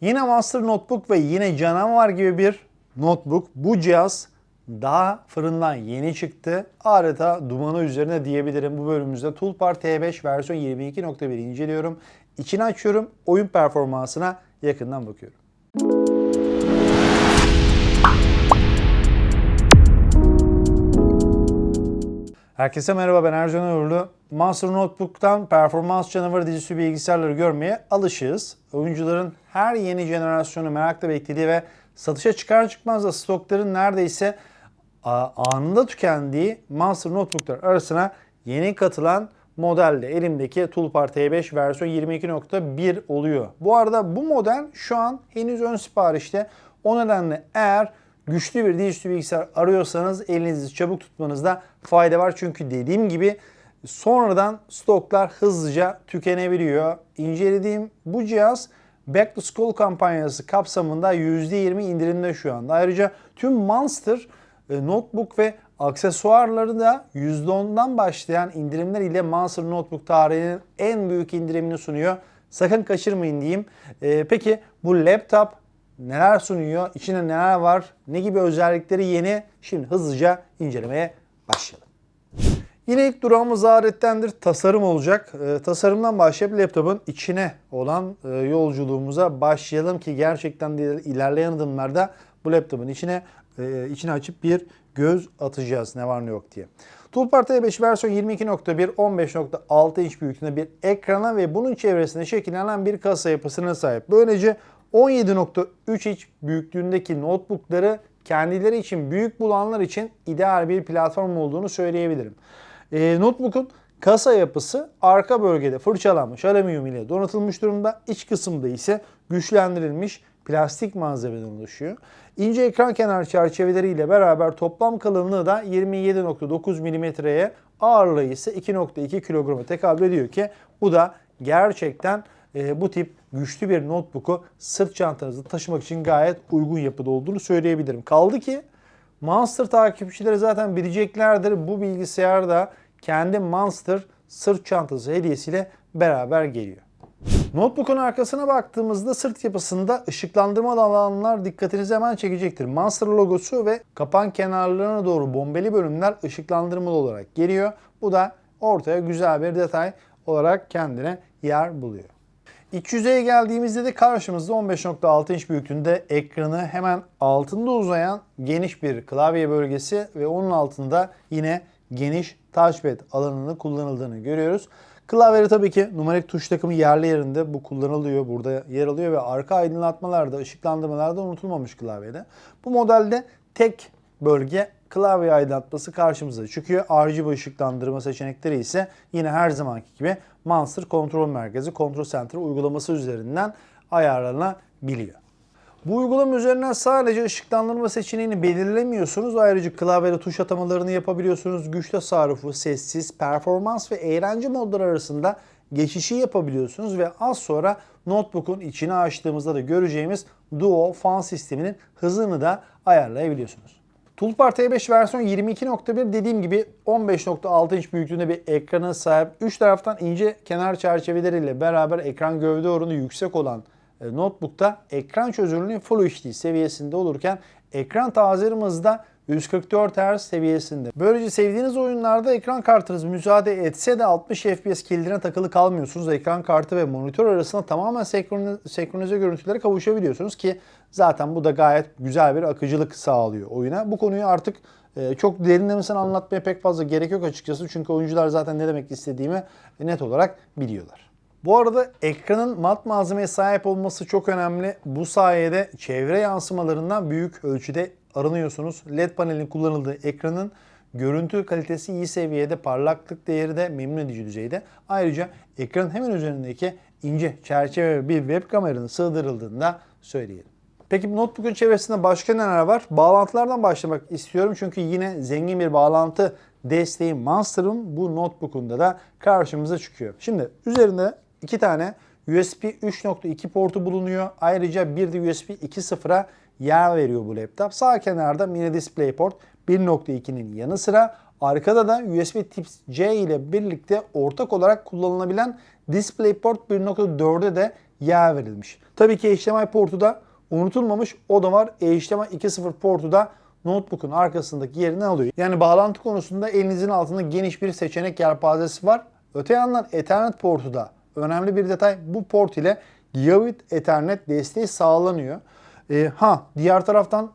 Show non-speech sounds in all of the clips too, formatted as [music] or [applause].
Yine Master Notebook ve yine canavar gibi bir notebook. Bu cihaz daha fırından yeni çıktı. Adeta dumanı üzerine diyebilirim. Bu bölümümüzde Toolbar T5 versiyon 22.1 inceliyorum. İçini açıyorum. Oyun performansına yakından bakıyorum. Herkese merhaba ben Ercan Uğurlu. Master Notebook'tan performans canavarı dizüstü bilgisayarları görmeye alışığız. Oyuncuların her yeni jenerasyonu merakla beklediği ve satışa çıkar çıkmaz da stokların neredeyse anında tükendiği Master Notebook'lar arasına yeni katılan modelde elimdeki Toolbar T5 versiyon 22.1 oluyor. Bu arada bu model şu an henüz ön siparişte. O nedenle eğer güçlü bir dizüstü bilgisayar arıyorsanız elinizi çabuk tutmanızda fayda var. Çünkü dediğim gibi sonradan stoklar hızlıca tükenebiliyor. İncelediğim bu cihaz Back to School kampanyası kapsamında %20 indirimde şu anda. Ayrıca tüm Monster e, notebook ve aksesuarları da %10'dan başlayan indirimler ile Monster Notebook tarihinin en büyük indirimini sunuyor. Sakın kaçırmayın diyeyim. E, peki bu laptop neler sunuyor? İçinde neler var? Ne gibi özellikleri yeni? Şimdi hızlıca incelemeye başlayalım. Yine ilk durağımız alettendir. Tasarım olacak. Ee, tasarımdan başlayıp laptopun içine olan e, yolculuğumuza başlayalım ki gerçekten de ilerleyen adımlarda bu laptopun içine e, içine açıp bir göz atacağız ne var ne yok diye. Toolbar T5 versiyon 22.1 15.6 inç büyüklüğünde bir ekrana ve bunun çevresinde şekillenen bir kasa yapısına sahip. Böylece 17.3 inç büyüklüğündeki notebookları kendileri için büyük bulanlar için ideal bir platform olduğunu söyleyebilirim. E, notebook'un kasa yapısı arka bölgede fırçalanmış alüminyum ile donatılmış durumda. İç kısımda ise güçlendirilmiş plastik malzemeden oluşuyor. İnce ekran kenar çerçeveleriyle beraber toplam kalınlığı da 27.9 mm'ye ağırlığı ise 2.2 kilograma tekabül ediyor ki bu da gerçekten e, bu tip güçlü bir notebook'u sırt çantanızda taşımak için gayet uygun yapıda olduğunu söyleyebilirim. Kaldı ki Monster takipçileri zaten bileceklerdir. Bu bilgisayar da kendi Monster sırt çantası hediyesiyle beraber geliyor. Notebook'un arkasına baktığımızda sırt yapısında ışıklandırma alanlar dikkatinizi hemen çekecektir. Monster logosu ve kapan kenarlarına doğru bombeli bölümler ışıklandırmalı olarak geliyor. Bu da ortaya güzel bir detay olarak kendine yer buluyor. İç yüzeye geldiğimizde de karşımızda 15.6 inç büyüklüğünde ekranı hemen altında uzayan geniş bir klavye bölgesi ve onun altında yine geniş touchpad alanını kullanıldığını görüyoruz. Klavyede tabii ki numarik tuş takımı yerli yerinde bu kullanılıyor. Burada yer alıyor ve arka aydınlatmalarda, ışıklandırmalarda unutulmamış klavyede. Bu modelde tek bölge klavye aydınlatması karşımıza çıkıyor. RGB ışıklandırma seçenekleri ise yine her zamanki gibi Monster Kontrol Merkezi Control Center uygulaması üzerinden ayarlanabiliyor. Bu uygulama üzerinden sadece ışıklandırma seçeneğini belirlemiyorsunuz. Ayrıca klavyede tuş atamalarını yapabiliyorsunuz. Güç tasarrufu, sessiz, performans ve eğlence modları arasında geçişi yapabiliyorsunuz ve az sonra notebook'un içini açtığımızda da göreceğimiz Duo fan sisteminin hızını da ayarlayabiliyorsunuz. Toolbar T5 versiyon 22.1 dediğim gibi 15.6 inç büyüklüğünde bir ekrana sahip. Üç taraftan ince kenar çerçeveleriyle beraber ekran gövde oranı yüksek olan e, notebook'ta ekran çözünürlüğü Full HD seviyesinde olurken ekran tazerim hızı da 144 Hz seviyesinde. Böylece sevdiğiniz oyunlarda ekran kartınız müsaade etse de 60 FPS kilidine takılı kalmıyorsunuz. Ekran kartı ve monitör arasında tamamen senkronize, görüntülere kavuşabiliyorsunuz ki zaten bu da gayet güzel bir akıcılık sağlıyor oyuna. Bu konuyu artık e, çok derinlemesine anlatmaya pek fazla gerek yok açıkçası. Çünkü oyuncular zaten ne demek istediğimi net olarak biliyorlar. Bu arada ekranın mat malzemeye sahip olması çok önemli. Bu sayede çevre yansımalarından büyük ölçüde arınıyorsunuz. LED panelin kullanıldığı ekranın görüntü kalitesi iyi seviyede, parlaklık değeri de memnun edici düzeyde. Ayrıca ekranın hemen üzerindeki ince çerçeve bir web kameranın sığdırıldığını da söyleyelim. Peki notebook'un çevresinde başka neler var? Bağlantılardan başlamak istiyorum çünkü yine zengin bir bağlantı desteği Monster'ın bu notebook'unda da karşımıza çıkıyor. Şimdi üzerinde iki tane USB 3.2 portu bulunuyor. Ayrıca bir de USB 2.0'a yer veriyor bu laptop. Sağ kenarda mini DisplayPort 1.2'nin yanı sıra arkada da USB Type-C ile birlikte ortak olarak kullanılabilen DisplayPort 1.4'e de yer verilmiş. Tabii ki HDMI portu da unutulmamış. O da var. HDMI 2.0 portu da notebook'un arkasındaki yerini alıyor. Yani bağlantı konusunda elinizin altında geniş bir seçenek yelpazesi var. Öte yandan Ethernet portu da önemli bir detay. Bu port ile Gigabit Ethernet desteği sağlanıyor. Ee, ha diğer taraftan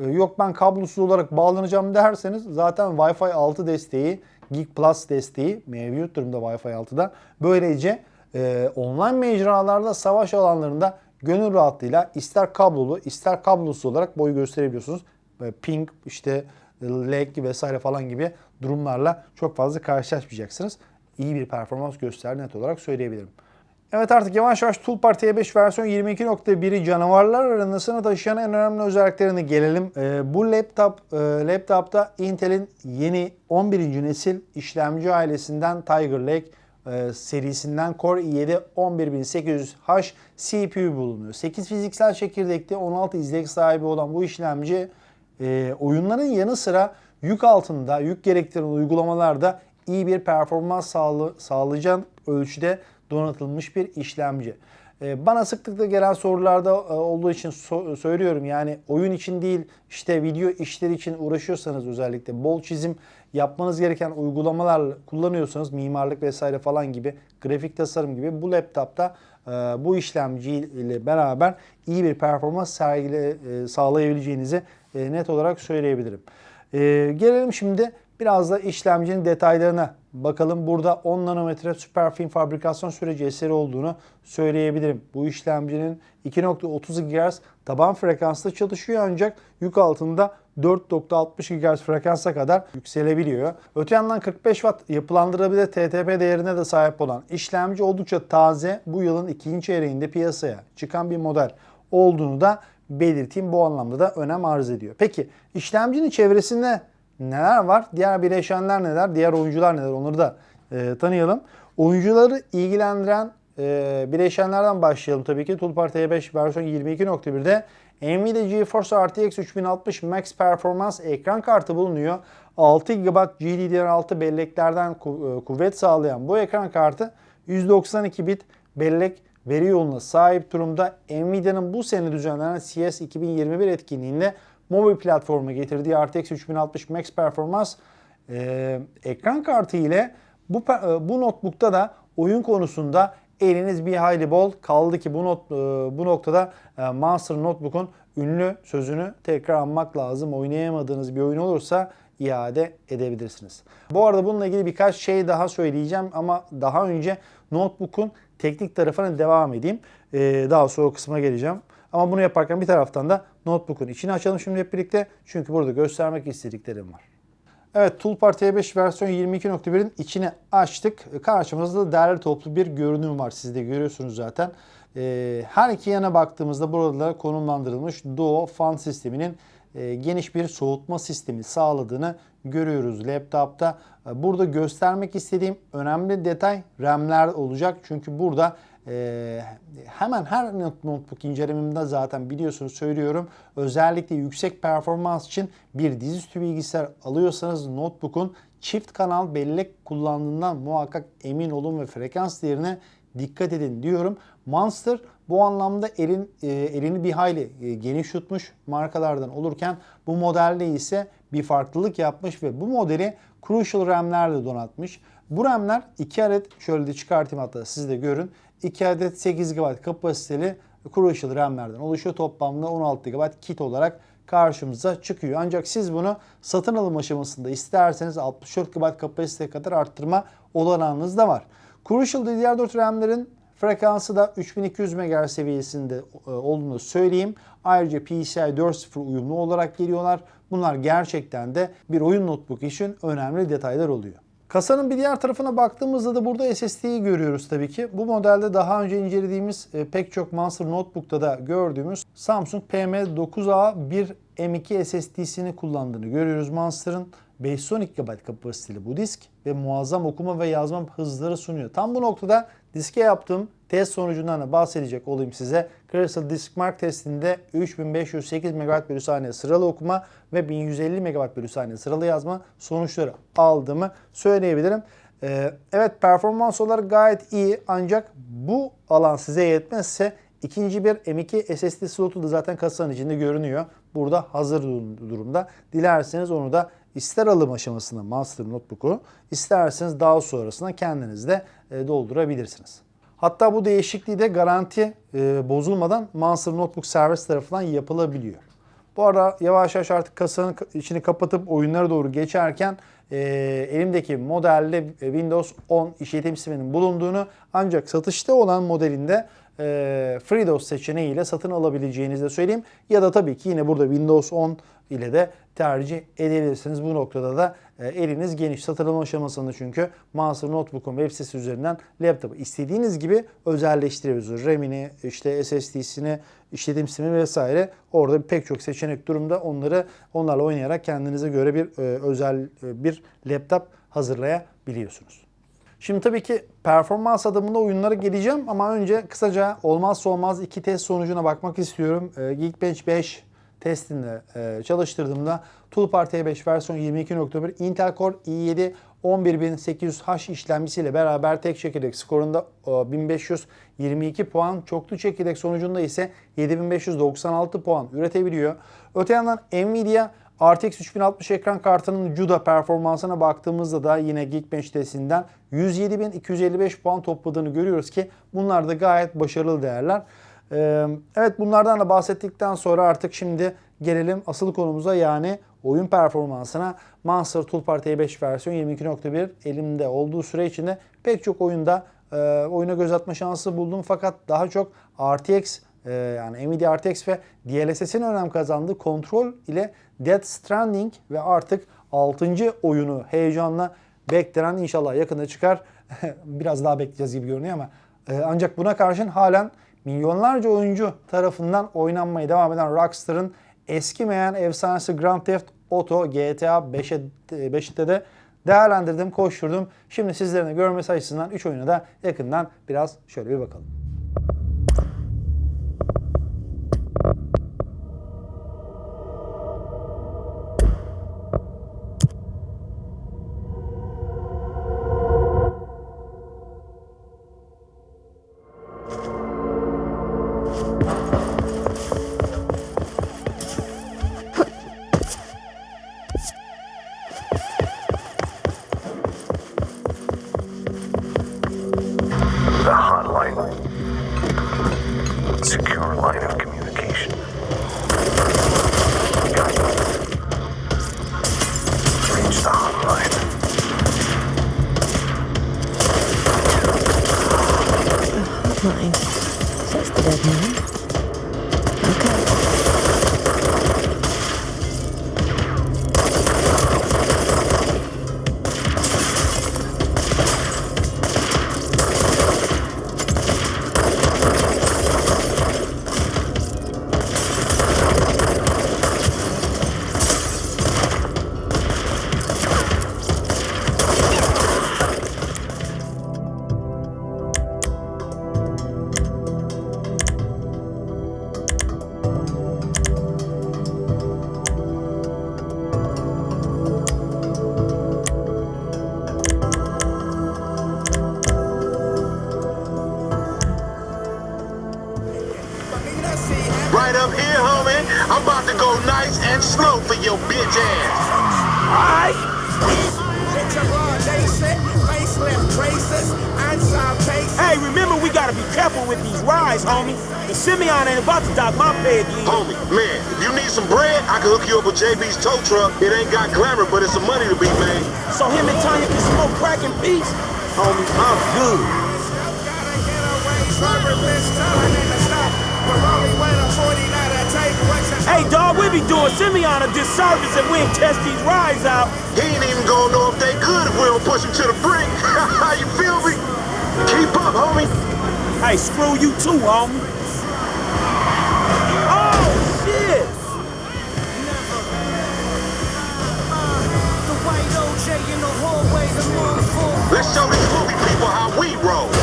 e, yok ben kablosuz olarak bağlanacağım derseniz zaten Wi-Fi 6 desteği, Geek Plus desteği mevcut durumda Wi-Fi 6'da. Böylece e, online mecralarda, savaş alanlarında gönül rahatlığıyla ister kablolu ister kablosuz olarak boy gösterebiliyorsunuz. Böyle ping, işte lag vesaire falan gibi durumlarla çok fazla karşılaşmayacaksınız. İyi bir performans gösterdi net olarak söyleyebilirim. Evet artık yavaş yavaş Toolbar T5 versiyon 22.1'i canavarlar arasına taşıyan en önemli özelliklerine gelelim. Ee, bu laptop e, laptopta Intel'in yeni 11. nesil işlemci ailesinden Tiger Lake e, serisinden Core i7 11800H CPU bulunuyor. 8 fiziksel çekirdekli 16 izlek sahibi olan bu işlemci e, oyunların yanı sıra yük altında, yük gerektiren uygulamalarda iyi bir performans sağlı, sağlayacak ölçüde donatılmış bir işlemci. Ee, Bana sıklıkla gelen sorularda e, olduğu için so- söylüyorum yani oyun için değil işte video işleri için uğraşıyorsanız özellikle bol çizim yapmanız gereken uygulamalar kullanıyorsanız mimarlık vesaire falan gibi grafik tasarım gibi bu laptopta e, bu işlemci ile beraber iyi bir performans sergile, e, sağlayabileceğinizi net olarak söyleyebilirim. Gelelim şimdi biraz da işlemcinin detaylarına bakalım. Burada 10 nanometre süper film fabrikasyon süreci eseri olduğunu söyleyebilirim. Bu işlemcinin 2.30 GHz taban frekansla çalışıyor ancak yük altında 4.60 GHz frekansa kadar yükselebiliyor. Öte yandan 45 Watt yapılandırabilir TTP değerine de sahip olan işlemci oldukça taze. Bu yılın ikinci çeyreğinde piyasaya çıkan bir model olduğunu da belirteyim. Bu anlamda da önem arz ediyor. Peki işlemcinin çevresinde neler var? Diğer bileşenler neler? Diğer oyuncular neler? Onları da e, tanıyalım. Oyuncuları ilgilendiren e, bileşenlerden başlayalım tabii ki. Toolbar T5 versiyon 22.1'de Nvidia GeForce RTX 3060 Max Performance ekran kartı bulunuyor. 6 GB GDDR6 belleklerden e, kuvvet sağlayan bu ekran kartı 192 bit bellek veri yoluna sahip durumda. Nvidia'nın bu sene düzenlenen CS 2021 etkinliğinde mobil platforma getirdiği RTX 3060 Max Performance e, ekran kartı ile bu, bu notebook'ta da oyun konusunda eliniz bir hayli bol kaldı ki bu not bu noktada Monster Notebook'un ünlü sözünü tekrar anmak lazım. Oynayamadığınız bir oyun olursa iade edebilirsiniz. Bu arada bununla ilgili birkaç şey daha söyleyeceğim ama daha önce notebook'un teknik tarafına devam edeyim. E, daha sonra o kısma geleceğim. Ama bunu yaparken bir taraftan da notebook'un içini açalım şimdi hep birlikte. Çünkü burada göstermek istediklerim var. Evet Toolbar T5 versiyon 22.1'in içini açtık. Karşımızda da değerli toplu bir görünüm var. Siz de görüyorsunuz zaten. Ee, her iki yana baktığımızda burada konumlandırılmış Duo fan sisteminin e, geniş bir soğutma sistemi sağladığını görüyoruz laptopta. Burada göstermek istediğim önemli detay RAM'ler olacak. Çünkü burada ee, hemen her notebook incelememde zaten biliyorsunuz söylüyorum. Özellikle yüksek performans için bir dizüstü bilgisayar alıyorsanız notebook'un çift kanal bellek kullandığından muhakkak emin olun ve frekans değerine dikkat edin diyorum. Monster bu anlamda elin e, elini bir hayli e, geniş tutmuş markalardan olurken bu modelde ise bir farklılık yapmış ve bu modeli Crucial RAM'lerle donatmış. Bu RAM'ler 2 adet şöyle de çıkartayım hatta siz de görün. 2 adet 8 GB kapasiteli Crucial RAM'lerden oluşuyor. Toplamda 16 GB kit olarak karşımıza çıkıyor. Ancak siz bunu satın alım aşamasında isterseniz 64 GB kapasiteye kadar arttırma olanağınız da var. Crucial DDR4 RAM'lerin frekansı da 3200 MHz seviyesinde e, olduğunu söyleyeyim. Ayrıca PCI 4.0 uyumlu olarak geliyorlar. Bunlar gerçekten de bir oyun notebook için önemli detaylar oluyor. Kasanın bir diğer tarafına baktığımızda da burada SSD'yi görüyoruz tabii ki. Bu modelde daha önce incelediğimiz e, pek çok Monster Notebook'ta da gördüğümüz Samsung PM9A 1 M2 SSD'sini kullandığını görüyoruz Monster'ın. 512 GB kapasiteli bu disk ve muazzam okuma ve yazma hızları sunuyor. Tam bu noktada diske yaptığım test sonucundan da bahsedecek olayım size. Crystal Disk Mark testinde 3508 MB bölü saniye sıralı okuma ve 1150 MB bölü saniye sıralı yazma sonuçları aldığımı söyleyebilirim. Ee, evet performans olarak gayet iyi ancak bu alan size yetmezse ikinci bir M2 SSD slotu da zaten kasanın içinde görünüyor. Burada hazır dur- durumda. Dilerseniz onu da ister alım aşamasında Master Notebook'u isterseniz daha sonrasında kendiniz de e, doldurabilirsiniz. Hatta bu değişikliği de garanti e, bozulmadan Monster Notebook servis tarafından yapılabiliyor. Bu arada yavaş yavaş artık kasanın içini kapatıp oyunlara doğru geçerken e, elimdeki modelde Windows 10 işletim sisteminin bulunduğunu ancak satışta olan modelinde e, FreeDOS seçeneğiyle satın alabileceğinizi de söyleyeyim. Ya da tabii ki yine burada Windows 10 ile de tercih edebilirsiniz. Bu noktada da e, eliniz geniş. Satın alma aşamasında çünkü Monster Notebook'un web sitesi üzerinden laptopu istediğiniz gibi özelleştirebiliyorsunuz. RAM'ini, işte SSD'sini, işletim sistemi vesaire. Orada pek çok seçenek durumda. Onları onlarla oynayarak kendinize göre bir e, özel e, bir laptop hazırlayabiliyorsunuz. Şimdi tabii ki performans adımında oyunlara geleceğim ama önce kısaca olmazsa olmaz iki test sonucuna bakmak istiyorum. Ee, Geekbench 5 testinde e, çalıştırdığımda Toolbar T5 versiyon 22.1 Intel Core i7 11800H işlemcisiyle beraber tek çekirdek skorunda e, 1522 puan, çoklu çekirdek sonucunda ise 7596 puan üretebiliyor. Öte yandan Nvidia RTX 3060 ekran kartının CUDA performansına baktığımızda da yine Geekbench testinden 107.255 puan topladığını görüyoruz ki bunlar da gayet başarılı değerler. Ee, Evet bunlardan da bahsettikten sonra artık şimdi gelelim asıl konumuza yani oyun performansına. Monster Toolbar T5 versiyon 22.1 elimde olduğu süre içinde pek çok oyunda e, oyuna göz atma şansı buldum fakat daha çok RTX e, yani Nvidia RTX ve DLSS'in önem kazandığı kontrol ile Death Stranding ve artık 6. oyunu heyecanla beklenen inşallah yakında çıkar. [laughs] Biraz daha bekleyeceğiz gibi görünüyor ama e, ancak buna karşın halen milyonlarca oyuncu tarafından oynanmaya devam eden Rockstar'ın eskimeyen efsanesi Grand Theft Auto GTA 5'e 5'te de değerlendirdim, koşturdum. Şimdi sizlerin de görmesi açısından 3 oyuna da yakından biraz şöyle bir bakalım. Homie. The Simeon ain't about to dock my pay again. Homie, man, if you need some bread, I can hook you up with JB's tow truck. It ain't got glamour, but it's some money to be made. So him and Tanya can smoke crack in peace? Homie, I'm good. Hey, dog, we be doing Simeon a disservice if we ain't test these rides out. He ain't even gonna know if they good if we don't push him to the brink. [laughs] you feel me? Keep up, homie. Hey, screw you too, homie. Oh, shit! Let's show these movie people how we roll.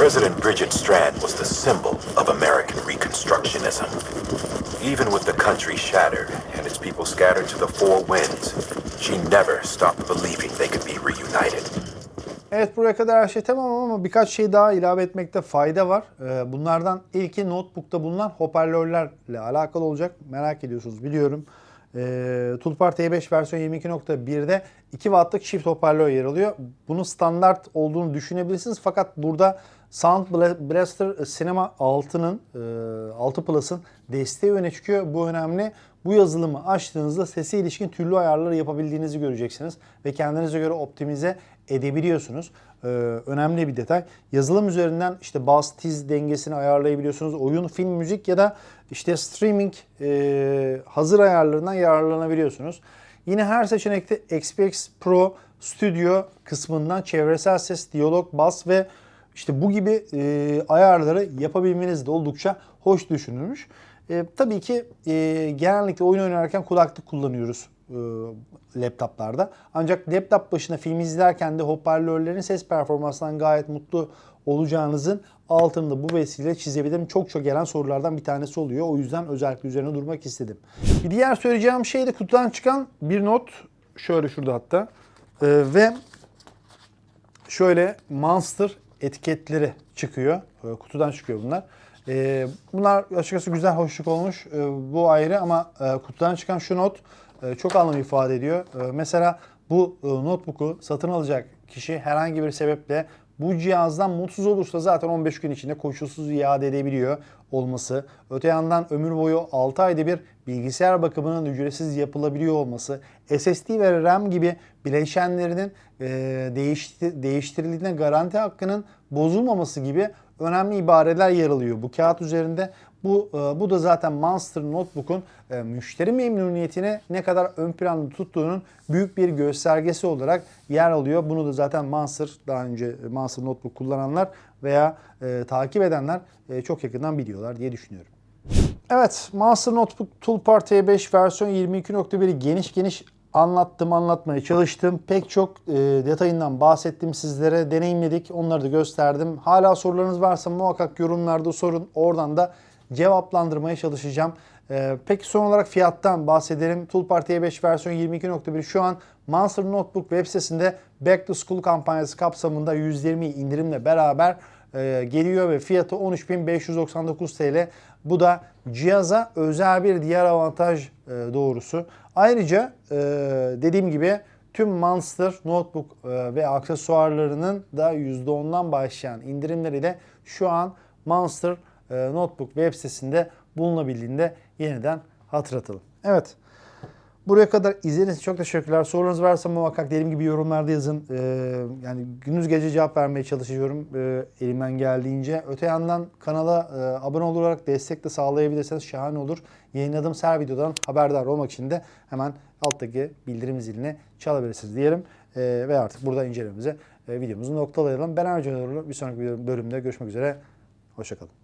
President Bridget Strand was the symbol of American Reconstructionism. Even with the country shattered and its people scattered to the four winds, she never stopped believing they could be reunited. Evet buraya kadar her şey tamam ama birkaç şey daha ilave etmekte fayda var. Ee, Bunlardan ilki notebook'ta bulunan hoparlörlerle alakalı olacak. Merak ediyorsunuz biliyorum. Ee, Toolbar T5 versiyon 22.1'de 2 wattlık çift hoparlör yer alıyor. Bunun standart olduğunu düşünebilirsiniz fakat burada Sound Bla- Blaster Cinema 6'nın e, 6 Plus'ın desteği öne çıkıyor. Bu önemli. Bu yazılımı açtığınızda sese ilişkin türlü ayarları yapabildiğinizi göreceksiniz ve kendinize göre optimize edebiliyorsunuz. Ee, önemli bir detay. Yazılım üzerinden işte bas tiz dengesini ayarlayabiliyorsunuz. Oyun, film, müzik ya da işte streaming e, hazır ayarlarından yararlanabiliyorsunuz. Yine her seçenekte XPX Pro Studio kısmından çevresel ses, diyalog, bas ve işte bu gibi e, ayarları yapabilmeniz de oldukça hoş düşünülmüş. E, tabii ki e, genellikle oyun oynarken kulaklık kullanıyoruz e, laptoplarda. Ancak laptop başına film izlerken de hoparlörlerin ses performansından gayet mutlu olacağınızın altını da bu vesileyle çizebilirim. Çok çok gelen sorulardan bir tanesi oluyor. O yüzden özellikle üzerine durmak istedim. Bir diğer söyleyeceğim şey de kutudan çıkan bir not. Şöyle şurada hatta. E, ve şöyle Monster etiketleri çıkıyor. Ee, Kutudan çıkıyor bunlar. Ee, bunlar açıkçası güzel, hoşluk olmuş. Ee, bu ayrı ama e, kutudan çıkan şu not e, çok anlam ifade ediyor. Ee, mesela bu e, notebook'u satın alacak kişi herhangi bir sebeple bu cihazdan mutsuz olursa zaten 15 gün içinde koşulsuz iade edebiliyor olması. Öte yandan ömür boyu 6 ayda bir bilgisayar bakımının ücretsiz yapılabiliyor olması, SSD ve RAM gibi bileşenlerinin e, değişti, değiştirildiğine garanti hakkının bozulmaması gibi önemli ibareler yer alıyor bu kağıt üzerinde. Bu e, bu da zaten Monster Notebook'un e, müşteri memnuniyetini ne kadar ön planda tuttuğunun büyük bir göstergesi olarak yer alıyor. Bunu da zaten Monster daha önce Monster Notebook kullananlar veya e, takip edenler e, çok yakından biliyorlar diye düşünüyorum. Evet, Monster Notebook Toolbar T5 versiyon 22.1'i geniş geniş anlattım, anlatmaya çalıştım. Pek çok e, detayından bahsettim sizlere, deneyimledik, onları da gösterdim. Hala sorularınız varsa muhakkak yorumlarda sorun. Oradan da cevaplandırmaya çalışacağım. E, peki son olarak fiyattan bahsedelim. Toolbar T5 versiyon 22.1 şu an Monster Notebook web sitesinde Back to School kampanyası kapsamında %20 indirimle beraber e, geliyor ve fiyatı 13.599 TL. Bu da cihaza özel bir diğer avantaj e, doğrusu. Ayrıca e, dediğim gibi tüm Monster Notebook e, ve aksesuarlarının da %10'dan başlayan indirimleriyle şu an Monster e, Notebook web sitesinde bulunabildiğini de yeniden hatırlatalım. Evet. Buraya kadar izlediğiniz için çok teşekkürler. Sorularınız varsa muhakkak dediğim gibi yorumlarda yazın. Ee, yani gündüz gece cevap vermeye çalışıyorum ee, elimden geldiğince. Öte yandan kanala e, abone olarak destek de sağlayabilirseniz şahane olur. Yayınladığım her videodan haberdar olmak için de hemen alttaki bildirim zilini çalabilirsiniz diyelim. Ee, ve artık burada incelememize e, videomuzu noktalayalım. Ben Ercan Uğurlu. Bir sonraki bölümde görüşmek üzere. Hoşçakalın.